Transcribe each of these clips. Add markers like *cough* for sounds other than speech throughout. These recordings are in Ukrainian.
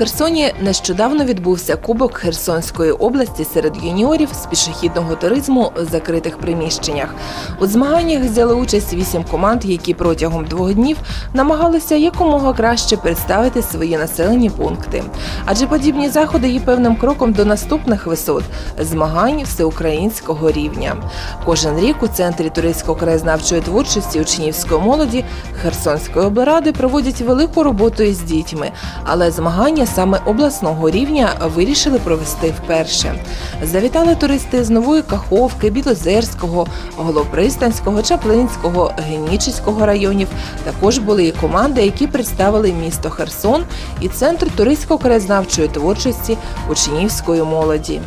Херсоні нещодавно відбувся Кубок Херсонської області серед юніорів з пішохідного туризму в закритих приміщеннях. У змаганнях взяли участь вісім команд, які протягом двох днів намагалися якомога краще представити свої населені пункти. Адже подібні заходи є певним кроком до наступних висот змагань всеукраїнського рівня. Кожен рік у центрі туристсько-краєзнавчої творчості учнівської молоді Херсонської облради проводять велику роботу із дітьми, але змагання саме обласного рівня вирішили провести вперше. Завітали туристи з Нової Каховки, Білозерського, Голопристанського, Чаплинського, Генічеського районів. Також були і команди, які представили місто Херсон і центр туристсько-краєзнавчої творчості учнівської молоді.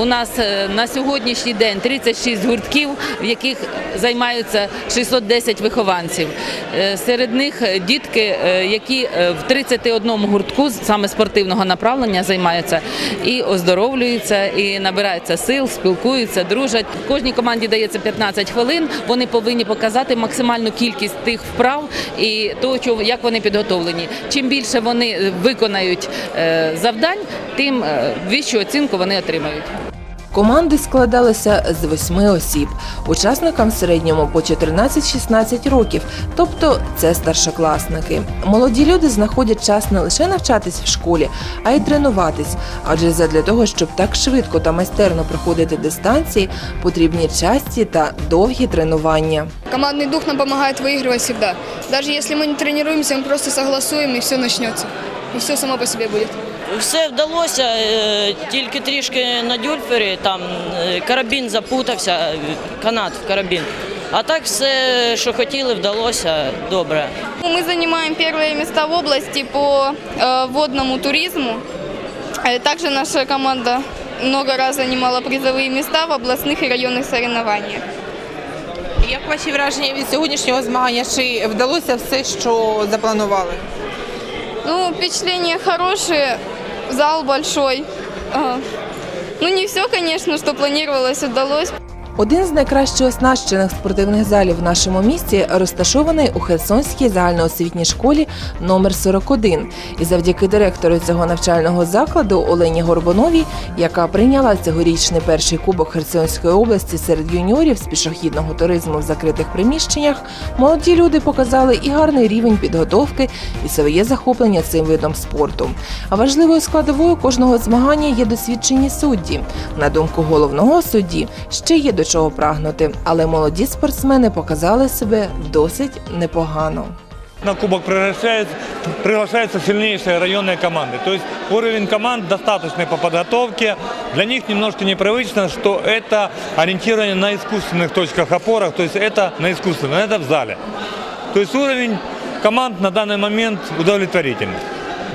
У нас е, на сьогоднішній день 36 гуртків, в яких займаються 610 вихованців. Е, Серед них е, дітки, які в 31 гуртку саме спортивного направлення займаються і оздоровлюються, і набираються сил, спілкуються, дружать. Кожній команді дається 15 хвилин. Вони повинні показати максимальну кількість тих вправ і того, як вони підготовлені. Чим більше вони виконають завдань, тим вищу оцінку вони отримають. Команди складалися з восьми осіб, учасникам в середньому по 14-16 років, тобто це старшокласники. Молоді люди знаходять час не лише навчатись в школі, а й тренуватись. Адже задля того, щоб так швидко та майстерно проходити дистанції, потрібні часті та довгі тренування. Командный дух нам помогает выигрывать всегда. Даже если мы не тренируемся, мы просто согласуем и все начнется. И все само по себе будет. Все вдалося, е, тільки трішки на дюльфері, там е, карабін запутався, е, канат в карабін. А так все, що хотіли, вдалося добре. Мы занимаем первые места в области по э, водному туризму. Э, Также наша команда много раз занимала призовые места в областных и районных соревнованиях. Як ваші враження від сьогоднішнього змагання? Чи вдалося все, що запланували? Ну, впечатления хорошие, зал большой. Ну, не все, конечно, что планировалось, удалось. Один з найкраще оснащених спортивних залів в нашому місті розташований у Херсонській загальноосвітній школі номер 41. І завдяки директору цього навчального закладу Олені Горбуновій, яка прийняла цьогорічний перший кубок Херсонської області серед юніорів з пішохідного туризму в закритих приміщеннях, молоді люди показали і гарний рівень підготовки, і своє захоплення цим видом спорту. А важливою складовою кожного змагання є досвідчені судді. На думку головного судді, ще є до чого прагнути, але молоді спортсмени показали себе досить непогано. На кубок приглашаются, приглашаются сильнейшие районные команды. То есть уровень команд достаточный по подготовке. Для них немножко непривычно, что это ориентирование на искусственных точках опорах, то есть это на искусственно, это в зале. То есть уровень команд на данный момент удовлетворительный.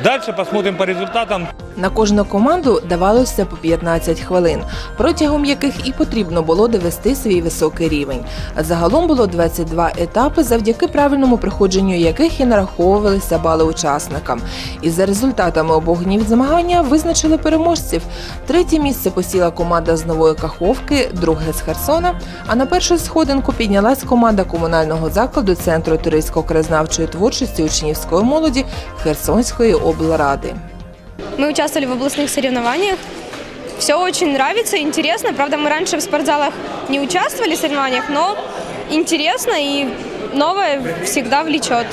Дальше посмотрим по результатам. На кожну команду давалося по 15 хвилин, протягом яких і потрібно було довести свій високий рівень. Загалом було 22 етапи, завдяки правильному проходженню яких і нараховувалися бали учасникам. І за результатами обох днів змагання визначили переможців. Третє місце посіла команда з Нової Каховки, друге з Херсона. А на першу сходинку піднялась команда комунального закладу Центру туристсько-краєзнавчої творчості учнівської молоді Херсонської облради. Мы участвовали в областных соревнованиях. Все очень нравится, интересно. Правда, мы раньше в спортзалах не участвовали в соревнованиях, но интересно и новое всегда влечет.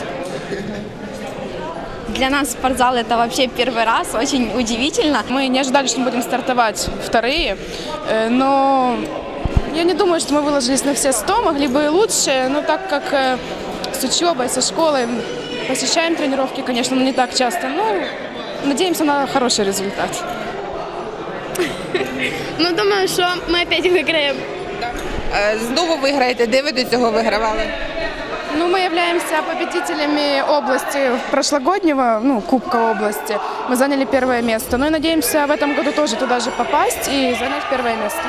Для нас спортзал это вообще первый раз, очень удивительно. Мы не ожидали, что мы будем стартовать вторые, э, но я не думаю, что мы выложились на все 100, могли бы и лучше, но так как э, с учебой, со школой посещаем тренировки, конечно, но не так часто, но надеемся на хороший результат. *laughs* Ну, думаю, что мы опять выиграем. Е, Знову виграєте, де ви до цього вигравали? Ну, мы являемся победителями области прошлогоднего, ну, Кубка области. Мы заняли первое место. Ну и надеемся в этом году тоже туда же попасть и занять первое место.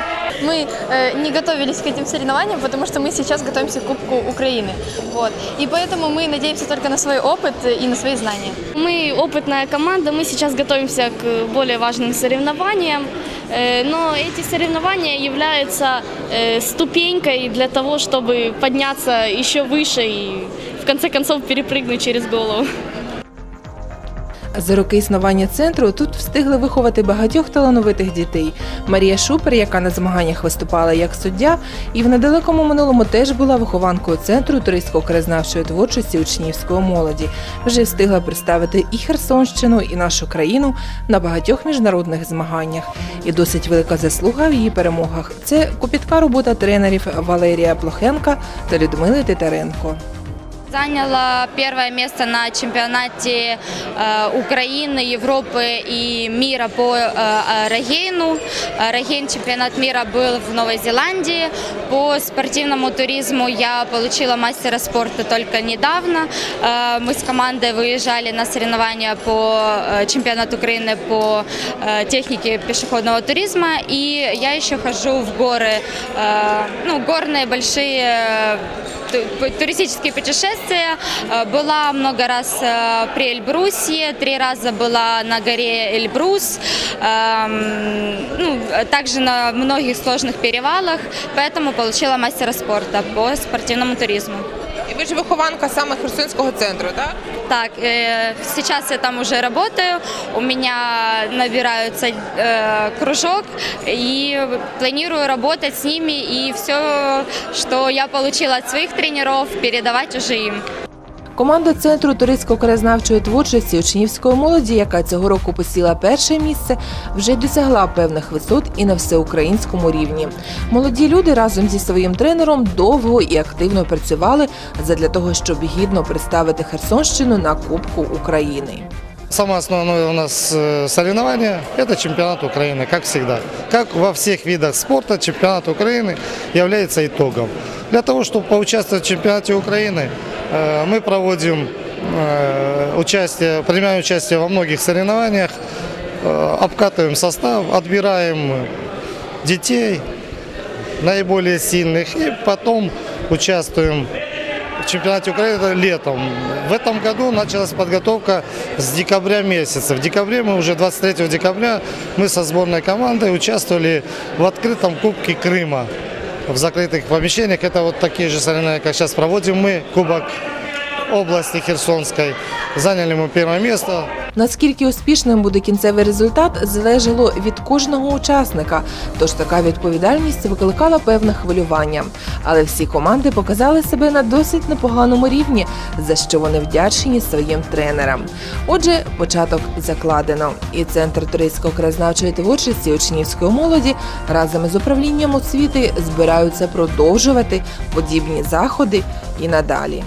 Мы э, не готовились к этим соревнованиям, потому что мы сейчас готовимся к Кубку Украины. Вот. И поэтому мы надеемся только на свой опыт и на свои знания. Мы опытная команда, мы сейчас готовимся к более важным соревнованиям. Э, Но эти соревнования являются э, ступенькой для того, чтобы подняться еще выше и в конце концов перепрыгнуть через голову. За роки існування центру тут встигли виховати багатьох талановитих дітей. Марія Шупер, яка на змаганнях виступала як суддя, і в недалекому минулому теж була вихованкою центру туристсько-краєзнавчої творчості учнівської молоді. Вже встигла представити і Херсонщину, і нашу країну на багатьох міжнародних змаганнях. І досить велика заслуга в її перемогах. Це копітка робота тренерів Валерія Плохенка та Людмили Титаренко Заняла первое место на чемпионате э, Украины, Европы и мира по э, э, Рогейну. Э, Рогейн чемпионат мира был в Новой Зеландии. По спортивному туризму я получила мастера спорта только недавно. Э, мы с командой выезжали на соревнования по э, чемпионату Украины по э, технике пешеходного туризма. И я еще хожу в горы, э, ну, горные большие э, ту- туристические путешествия. Э, Была много раз э, при Эльбрусе, три раза была на горе Эльбрус, эм, ну, также на многих сложных перевалах, поэтому получила мастера спорта по спортивному туризму. І ви ж вихованка саме Херсонського центру, так? Так, э, сейчас я там уже работаю, у меня набираются э, кружок и планирую работать с ними и все, что я получила от своих тренеров, передавать уже им. Команда центру туристсько-краєзнавчої творчості учнівської молоді, яка цього року посіла перше місце, вже досягла певних висот і на всеукраїнському рівні. Молоді люди разом зі своїм тренером довго і активно працювали задля того, щоб гідно представити Херсонщину на Кубку України. Самое основное у нас э, соревнование – это чемпионат Украины, как всегда. Как во всех видах спорта, чемпионат Украины является итогом. Для того, чтобы поучаствовать в чемпионате Украины, э, мы проводим э, участие, принимаем участие во многих соревнованиях, обкатываем состав, отбираем детей наиболее сильных и потом участвуем в чемпионате Украины летом. В этом году началась подготовка с декабря месяца. В декабре мы уже 23 декабря мы со сборной командой участвовали в открытом Кубке Крыма в закрытых помещениях. Это вот такие же соревнования, как сейчас проводим мы. Кубок области Херсонской. Заняли мы первое место. Наскільки успішним буде кінцевий результат, залежало від кожного учасника, тож така відповідальність викликала певне хвилювання. Але всі команди показали себе на досить непоганому рівні, за що вони вдячні своїм тренерам. Отже, початок закладено, і центр туристсько-краєзнавчої творчості учнівської молоді разом із управлінням освіти збираються продовжувати подібні заходи і надалі.